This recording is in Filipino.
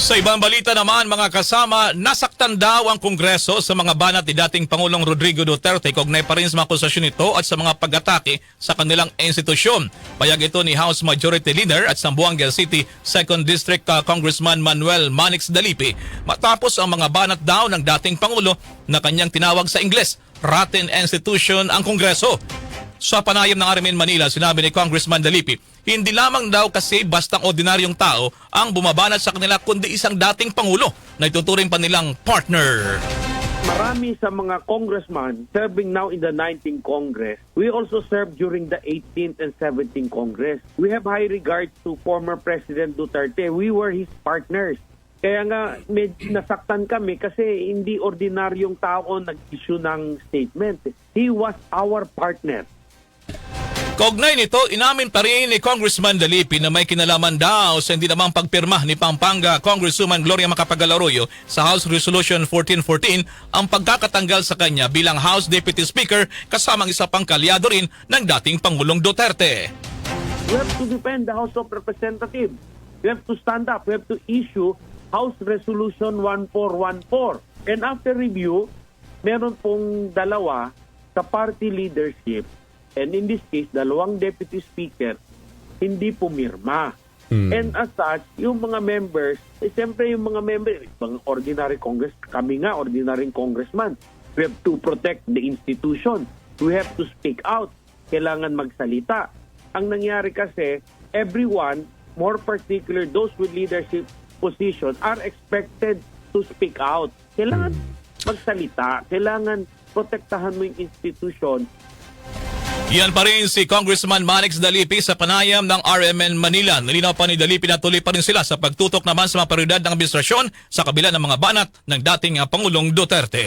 Sa ibang balita naman, mga kasama, nasaktan daw ang Kongreso sa mga banat ni dating Pangulong Rodrigo Duterte kaugnay pa rin sa mga akusasyon nito at sa mga pag-atake sa kanilang institusyon. Payag ito ni House Majority Leader at Sambuanga City 2nd District uh, Congressman Manuel Manix Dalipi matapos ang mga banat daw ng dating Pangulo na kanyang tinawag sa Ingles, rotten institution ang Kongreso. Sa panayam ng Arimin Manila, sinabi ni Congressman Dalipi, hindi lamang daw kasi bastang ordinaryong tao ang bumabanat sa kanila kundi isang dating Pangulo na ituturing pa nilang partner. Marami sa mga congressman serving now in the 19th Congress, we also served during the 18th and 17th Congress. We have high regard to former President Duterte. We were his partners. Kaya nga, med- nasaktan kami kasi hindi ordinaryong tao nag-issue ng statement. He was our partner. Kaugnay nito, inamin pa rin ni Congressman Dalipi na may kinalaman daw sa hindi namang pagpirma ni Pampanga Congresswoman Gloria Macapagal Arroyo sa House Resolution 1414 ang pagkakatanggal sa kanya bilang House Deputy Speaker kasamang isa pang kalyado rin ng dating Pangulong Duterte. We have to defend the House of Representatives. We have to stand up. We have to issue House Resolution 1414. And after review, meron pong dalawa sa party leadership and in this case, dalawang deputy speaker hindi pumirma. And as such, yung mga members, eh, siyempre yung mga members, mga ordinary congress, kami nga, ordinary congressman, we have to protect the institution. We have to speak out. Kailangan magsalita. Ang nangyari kasi, everyone, more particular those with leadership position, are expected to speak out. Kailangan magsalita. Kailangan protektahan mo yung institution Yan pa rin si Congressman Manix Dalipi sa panayam ng RMN Manila. Nilinaw pa ni Dalipi na tuloy pa rin sila sa pagtutok naman sa mga prioridad ng administrasyon sa kabila ng mga banat ng dating ah, Pangulong Duterte.